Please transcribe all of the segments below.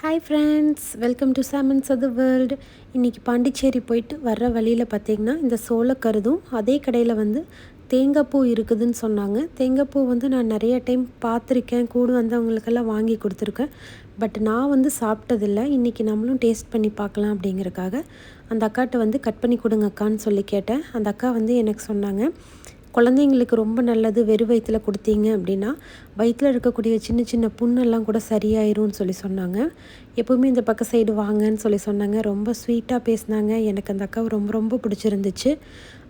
Hi friends welcome to சாமன்ஸ் அது the world இன்றைக்கி பாண்டிச்சேரி போயிட்டு வர்ற வழியில் பார்த்தீங்கன்னா இந்த சோளக்கருதும் அதே கடையில் வந்து தேங்காய் பூ இருக்குதுன்னு சொன்னாங்க. தேங்காய் பூ வந்து நான் நிறைய டைம் பார்த்துருக்கேன் கூட வந்தவங்களுக்கெல்லாம் வாங்கி கொடுத்துருக்கேன். பட் நான் வந்து சாப்பிட்டதில்ல. இன்றைக்கி நம்மளும் டேஸ்ட் பண்ணி பார்க்கலாம் அப்படிங்கிறக்காக அந்த அக்காட்ட வந்து கட் பண்ணி கொடுங்க அக்கான்னு சொல்லி கேட்டேன். அந்த அக்கா வந்து எனக்கு சொன்னாங்க குழந்தைங்களுக்கு ரொம்ப நல்லது வெறும் வயிற்றில் கொடுத்தீங்க அப்படின்னா வயிற்றில் இருக்கக்கூடிய சின்ன சின்ன புண்ணெல்லாம் கூட சரியாயிரும்னு சொல்லி சொன்னாங்க. எப்போவுமே இந்த பக்க சைடு வாங்கன்னு சொல்லி சொன்னாங்க. ரொம்ப ஸ்வீட்டாக பேசினாங்க. எனக்கு அந்த அக்காவை ரொம்ப ரொம்ப பிடிச்சிருந்துச்சு.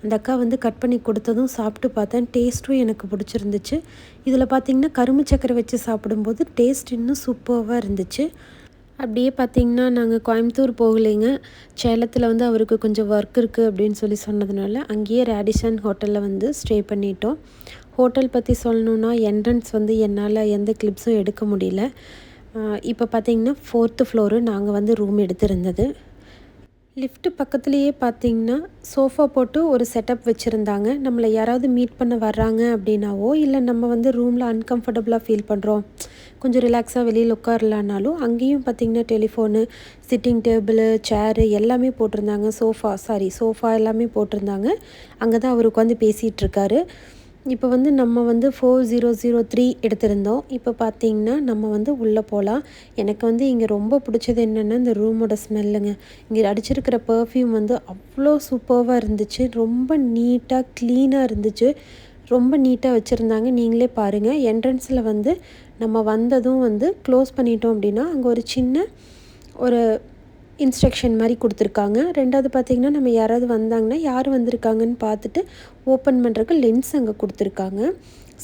அந்த அக்கா வந்து கட் பண்ணி கொடுத்ததும் சாப்பிட்டு பார்த்தேன். டேஸ்ட்டும் எனக்கு பிடிச்சிருந்துச்சு. இதில் பார்த்திங்கன்னா கரும்பு சக்கரை வச்சு சாப்பிடும்போது டேஸ்ட் இன்னும் சூப்பராக இருந்துச்சு. அப்படியே பார்த்திங்கன்னா நாங்கள் கோயம்புத்தூர் போகலைங்க. சேலத்தில் வந்து அவருக்கு கொஞ்சம் ஒர்க் இருக்குது அப்படின்னு சொல்லி சொன்னதுனால அங்கேயே ரேடிசன் ஹோட்டலில் வந்து ஸ்டே பண்ணிட்டோம். ஹோட்டல் பற்றி சொல்லணுன்னா என்ட்ரன்ஸ் வந்து என்னால் எந்த கிளிப்ஸும் எடுக்க முடியல. இப்போ பார்த்திங்கன்னா ஃபோர்த்து ஃப்ளோரு நாங்கள் வந்து ரூம் எடுத்திருந்தது. லிஃப்ட்டு பக்கத்துலேயே பார்த்தீங்கன்னா சோஃபா போட்டு ஒரு செட்டப் வச்சுருந்தாங்க. நம்மளை யாராவது மீட் பண்ண வர்றாங்க அப்படின்னாவோ இல்லை நம்ம வந்து ரூமில் அன்கம்ஃபர்டபுளாக ஃபீல் பண்ணுறோம் கொஞ்சம் ரிலாக்ஸாக வெளியில் உட்காரலான்னாலும் அங்கேயும் பார்த்திங்கன்னா டெலிஃபோனு சிட்டிங் டேபிளு சேரு எல்லாமே போட்டிருந்தாங்க. சோஃபா சாரி சோஃபா எல்லாமே போட்டிருந்தாங்க. அங்கே தான் அவர் உட்காந்து பேசிகிட்ருக்காரு இப்போ வந்து நம்ம வந்து ஃபோர் ஜீரோ ஜீரோ த்ரீ எடுத்திருந்தோம். இப்போ பார்த்தீங்கன்னா நம்ம வந்து உள்ளே போகலாம். எனக்கு வந்து இங்கே ரொம்ப பிடிச்சது என்னென்னா இந்த ரூமோட ஸ்மெல்லுங்க. இங்கே அடிச்சிருக்கிற பர்ஃப்யூம் வந்து அவ்வளோ சூப்பர்வாக இருந்துச்சு. ரொம்ப நீட்டாக க்ளீனாக இருந்துச்சு. ரொம்ப நீட்டாக வச்சுருந்தாங்க. நீங்களே பாருங்கள் என்ட்ரன்ஸில் வந்து நம்ம வந்ததும் வந்து க்ளோஸ் பண்ணிட்டோம் அப்படின்னா அங்கே ஒரு சின்ன ஒரு இன்ஸ்ட்ரக்ஷன் மாதிரி கொடுத்துருக்காங்க. ரெண்டாவது பார்த்திங்கன்னா நம்ம யாராவது வந்தாங்கன்னா யார் வந்திருக்காங்கன்னு பார்த்துட்டு ஓப்பன் பண்ணுறக்கு லென்ஸ் அங்கே கொடுத்துருக்காங்க.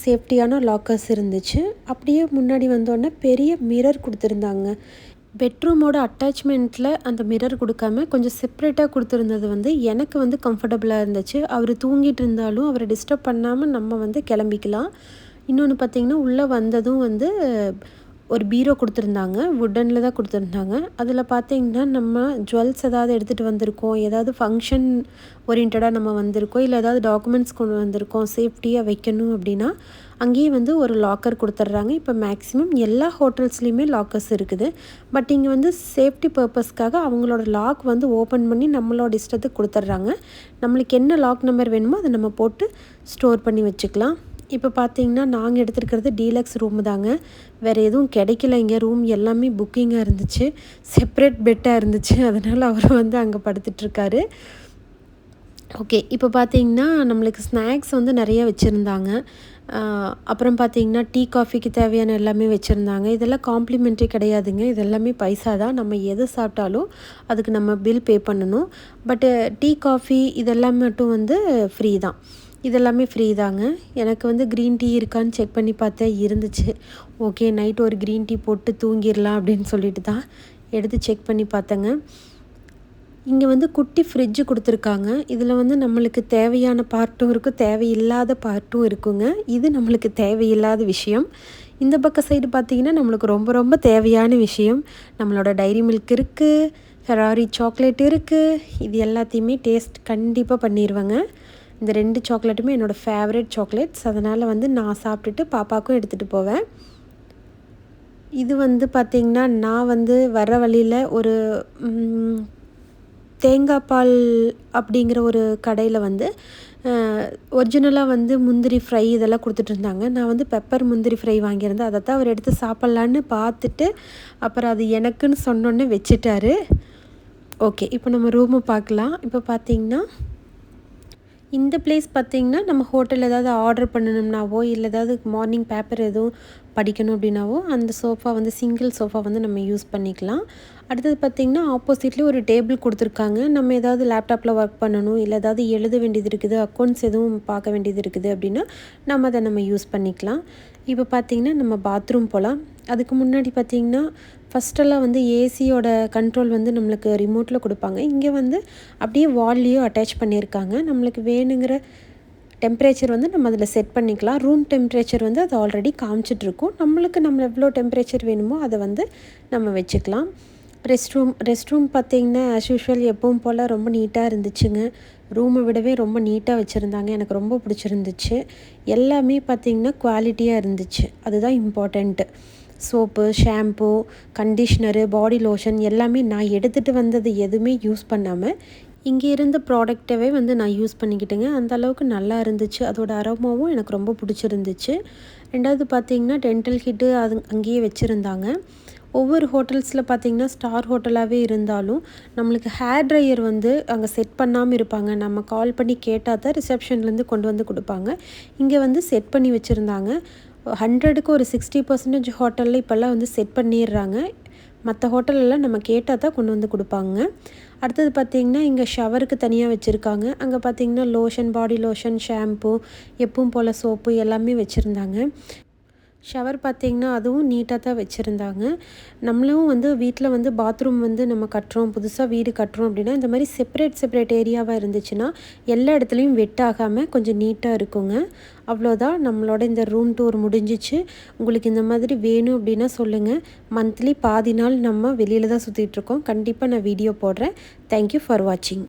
சேஃப்டியான லாக்கர்ஸ் இருந்துச்சு. அப்படியே முன்னாடி வந்தோடனே பெரிய மிரர் கொடுத்துருந்தாங்க. பெட்ரூமோட அட்டாச்மெண்ட்டில் அந்த மிரர் கொடுக்காம கொஞ்சம் செப்ரேட்டாக கொடுத்துருந்தது வந்து எனக்கு வந்து கம்ஃபர்டபுளாக இருந்துச்சு. அவர் தூங்கிட்டு இருந்தாலும் அவரை டிஸ்டர்ப் பண்ணாமல் நம்ம வந்து கிளம்பிக்கலாம். இன்னொன்று பார்த்திங்கன்னா உள்ளே வந்ததும் வந்து ஒரு பீரோ கொடுத்துருந்தாங்க வுட்டனில் தான் கொடுத்துருந்தாங்க. அதில் பார்த்தீங்கன்னா நம்ம ஜுவல்ஸ் ஏதாவது எடுத்துகிட்டு வந்திருக்கோம் ஏதாவது ஃபங்க்ஷன் ஓரியன்டாக நம்ம வந்திருக்கோம் இல்லை ஏதாவது டாக்குமெண்ட்ஸ் கொண்டு வந்திருக்கோம் சேஃப்டியாக வைக்கணும் அப்படின்னா அங்கேயே வந்து ஒரு லாக்கர் கொடுத்துட்றாங்க. இப்போ மேக்ஸிமம் எல்லா ஹோட்டல்ஸ்லேயுமே லாக்கர்ஸ் இருக்குது. பட் இங்கே வந்து சேஃப்டி பர்பஸ்க்காக அவங்களோட லாக் வந்து ஓப்பன் பண்ணி நம்மளோட இஷ்டத்துக்கு கொடுத்துட்றாங்க. நம்மளுக்கு என்ன லாக் நம்பர் வேணுமோ அதை நம்ம போட்டு ஸ்டோர் பண்ணி வச்சுக்கலாம். இப்போ பார்த்தீங்கன்னா நாங்கள் எடுத்துருக்கிறது டீலக்ஸ் ரூம் தாங்க. வேறு எதுவும் கிடைக்கல இங்கே. ரூம் எல்லாமே புக்கிங்காக இருந்துச்சு. செப்ரேட் பெட்டாக இருந்துச்சு. அதனால் அவர் வந்து அங்கே படுத்துட்ருக்காரு. ஓகே இப்போ பார்த்தீங்கன்னா நம்மளுக்கு ஸ்நாக்ஸ் வந்து நிறைய வச்சுருந்தாங்க. அப்புறம் பார்த்தீங்கன்னா டீ காஃபிக்கு தேவையான எல்லாமே வச்சுருந்தாங்க. இதெல்லாம் காம்ப்ளிமெண்ட்ரி கிடையாதுங்க. இது எல்லாமே பைசா தான். நம்ம எது சாப்பிட்டாலும் அதுக்கு நம்ம பில் பே பண்ணணும். பட்டு டீ காஃபி இதெல்லாம் மட்டும் வந்து ஃப்ரீ தான். இதெல்லாமே ஃப்ரீ தாங்க. எனக்கு வந்து க்ரீன் டீ இருக்கான்னு செக் பண்ணி பார்த்தேன் இருந்துச்சு. ஓகே நைட் ஒரு க்ரீன் டீ போட்டு தூங்கிடலாம் அப்படின்னு சொல்லிட்டு தான் எடுத்து செக் பண்ணி பார்த்தேங்க. இங்கே வந்து குட்டி ஃப்ரிட்ஜு கொடுத்துருக்காங்க. இதில் வந்து நம்மளுக்கு தேவையான பார்ட்டும் இருக்கும். தேவையில்லாத பார்ட்டும் இருக்குங்க. இது நம்மளுக்கு தேவையில்லாத விஷயம். இந்த பக்கம் சைடு பார்த்திங்கன்னா நம்மளுக்கு ரொம்ப ரொம்ப தேவையான விஷயம். நம்மளோட டைரி மில்க் இருக்குது ஃபெராரி சாக்லேட் இருக்குது இது எல்லாத்தையுமே டேஸ்ட் கண்டிப்பாக பண்ணிடுவேங்க இந்த ரெண்டு சாக்லேட்டுமே என்னோடய ஃபேவரட் சாக்லேட்ஸ் அதனால் வந்து நான் சாப்பிட்டுட்டு பாப்பாவுக்கும் எடுத்துகிட்டு போவேன். இது வந்து பார்த்திங்கன்னா நான் வந்து வர வழியில் ஒரு தேங்காய் பால் அப்படிங்கிற ஒரு கடையில் வந்து ஒரிஜினலாக வந்து முந்திரி ஃப்ரை இதெல்லாம் கொடுத்துட்ருந்தாங்க நான் வந்து பெப்பர் முந்திரி ஃப்ரை வாங்கியிருந்தேன். அதை தான் அவர் எடுத்து சாப்பிட்லான்னு பார்த்துட்டு அப்புறம் அது எனக்குன்னு சொன்னோன்னே வச்சுட்டாரு. ஓகே இப்போ நம்ம ரூமை பார்க்கலாம். இப்போ பார்த்திங்கன்னா இந்த பிளேஸ் பார்த்திங்கன்னா நம்ம ஹோட்டலில் ஏதாவது ஆர்டர் பண்ணணும்னாவோ இல்லை ஏதாவது மார்னிங் பேப்பர் எதுவும் படிக்கணும் அப்படின்னாவோ அந்த சோஃபா வந்து சிங்கிள் சோஃபா வந்து நம்ம யூஸ் பண்ணிக்கலாம். அடுத்தது பார்த்திங்கன்னா ஆப்போசிட்லேயே ஒரு டேபிள் கொடுத்துருக்காங்க. நம்ம ஏதாவது லேப்டாப்பில் ஒர்க் பண்ணணும் இல்லை ஏதாவது எழுத வேண்டியது இருக்குது அக்கௌண்ட்ஸ் எதுவும் பார்க்க வேண்டியது இருக்குது அப்படின்னா நம்ம அதை நம்ம யூஸ் பண்ணிக்கலாம். இப்போ பார்த்திங்கன்னா நம்ம பாத்ரூம் போகலாம் அதுக்கு முன்னாடி பார்த்திங்கன்னா ஃபஸ்ட்டெல்லாம் வந்து ஏசியோட கண்ட்ரோல் வந்து நம்மளுக்கு ரிமோட்டில் கொடுப்பாங்க. இங்கே வந்து அப்படியே வால்லையும் அட்டாச் பண்ணியிருக்காங்க. நம்மளுக்கு வேணுங்கிற டெம்பரேச்சர் வந்து நம்ம அதில் செட் பண்ணிக்கலாம். ரூம் டெம்பரேச்சர் வந்து அது ஆல்ரெடி காமிச்சிட்ருக்கும் நம்மளுக்கு நம்ம எவ்வளோ டெம்பரேச்சர் வேணுமோ அதை வந்து நம்ம வச்சுக்கலாம். ரெஸ்ட் ரூம் ரெஸ்ட் ரூம் பார்த்திங்கன்னா ஆஸ் யூஷுவல் எப்பவும் போல் ரொம்ப நீட்டாக இருந்துச்சுங்க. ரூமை விடவே ரொம்ப நீட்டாக வச்சுருந்தாங்க. எனக்கு ரொம்ப பிடிச்சிருந்துச்சு. எல்லாமே பார்த்திங்கன்னா குவாலிட்டியாக இருந்துச்சு. அதுதான் important soap shampoo conditioner body lotion எல்லாமே நான் எடுத்துகிட்டு வந்தது எதுவுமே யூஸ் பண்ணாமல் இங்கே இருந்த ப்ராடக்டவே வந்து நான் யூஸ் பண்ணிக்கிட்டேங்க. அந்த அளவுக்கு நல்லா இருந்துச்சு. அதோட அரோமாவும் எனக்கு ரொம்ப பிடிச்சிருந்துச்சு. ரெண்டாவது பார்த்தீங்கன்னா டென்டல் ஹிட்டு அது அங்கேயே வச்சுருந்தாங்க. ஒவ்வொரு ஹோட்டல்ஸில் பார்த்தீங்கன்னா ஸ்டார் ஹோட்டலாகவே இருந்தாலும் நம்மளுக்கு ஹேர் ட்ரையர் வந்து அங்கே செட் பண்ணாமல் இருப்பாங்க. நம்ம கால் பண்ணி கேட்டால் தான் ரிசப்ஷன்லேருந்து கொண்டு வந்து கொடுப்பாங்க. இங்கே வந்து செட் பண்ணி வச்சுருந்தாங்க. ஹண்ட்ரடுக்கு ஒரு சிக்ஸ்டி பர்சன்டேஜ் ஹோட்டலில் இப்போல்லாம் வந்து செட் பண்ணிடுறாங்க. மற்ற ஹோட்டலெல்லாம் நம்ம கேட்டால் தான் கொண்டு வந்து கொடுப்பாங்க. அடுத்தது பார்த்திங்கன்னா இங்கே ஷவருக்கு தனியாக வச்சுருக்காங்க. அங்கே பார்த்திங்கன்னா லோஷன் பாடி லோஷன் ஷாம்பு எப்பவும் போல் சோப்பு எல்லாமே வச்சுருந்தாங்க. ஷவர் பார்த்திங்கன்னா அதுவும் நீட்டாக தான் வச்சுருந்தாங்க. நம்மளும் வந்து வீட்டில் வந்து பாத்ரூம் வந்து நம்ம கட்டுறோம். புதுசாக வீடு கட்டுறோம் அப்படின்னா இந்த மாதிரி செப்பரேட் செப்பரேட் ஏரியாவாக இருந்துச்சுன்னா எல்லா இடத்துலையும் வெட் ஆகாமல் கொஞ்சம் நீட்டாக இருக்குங்க. அவ்வளோதான் நம்மளோட இந்த ரூம் டூர் முடிஞ்சிச்சு. உங்களுக்கு இந்த மாதிரி வேணும் அப்படின்னா சொல்லுங்கள் மந்த்லி பாதி நாள் நம்ம வெளியில் தான் சுற்றிட்டுருக்கோம் கண்டிப்பாக நான் வீடியோ போடுறேன். தேங்க்யூ ஃபார் வாட்சிங்